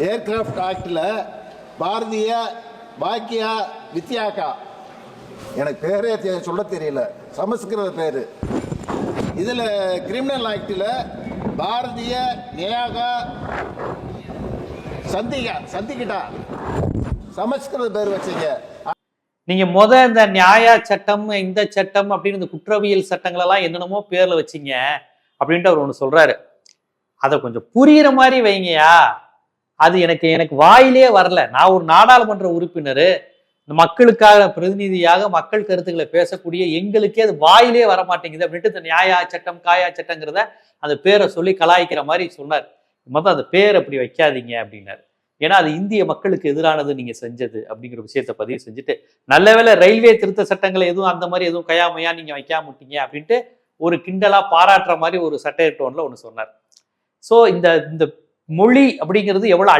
Aircraft ஆக்டில் பாரதிய பாக்கியா வித்யாகா. எனக்கு பேரே தெ- சொல்ல தெரியல. சமஸ்கிருத பேர். இதில் கிரிமினல் ஆக்டில் பாரதிய நியாகா சந்திகா சந்திக்கிட்டா. சமஸ்கிருத பேர் வச்சீங்க. நீங்க முத இந்த நியாய சட்டம் இந்த சட்டம் அப்படின்னு இந்த குற்றவியல் சட்டங்கள் எல்லாம் என்னென்னமோ பேர்ல வச்சீங்க. அப்படின்ட்டு அவர் ஒன்று சொல்றாரு. அதை கொஞ்சம் புரியுற மாதிரி வைங்கயா அது எனக்கு எனக்கு வாயிலே வரல. நான் ஒரு நாடாளுமன்ற உறுப்பினர். இந்த மக்களுக்காக பிரதிநிதியாக மக்கள் கருத்துக்களை பேசக்கூடிய எங்களுக்கே அது வாயிலே வர மாட்டேங்குது அப்படின்ட்டு இந்த நியாயா சட்டம் காயா சட்டங்கிறத அந்த பேரை சொல்லி கலாய்க்கிற மாதிரி சொன்னார். மொத்தம் அந்த பேர் அப்படி வைக்காதீங்க அப்படின்னாரு. ஏன்னா அது இந்திய மக்களுக்கு எதிரானது நீங்க செஞ்சது அப்படிங்கிற விஷயத்தை பதிவு செஞ்சுட்டு நல்லவேளை ரயில்வே திருத்த சட்டங்களை எதுவும் அந்த மாதிரி எதுவும் கையாமையா நீங்க வைக்காம விட்டீங்க அப்படின்ட்டு ஒரு கிண்டலா பாராட்டுற மாதிரி ஒரு சட்டை டோன்ல ஒன்று சொன்னார். ஸோ இந்த இந்த மொழி அப்படிங்கிறது எவ்வளவு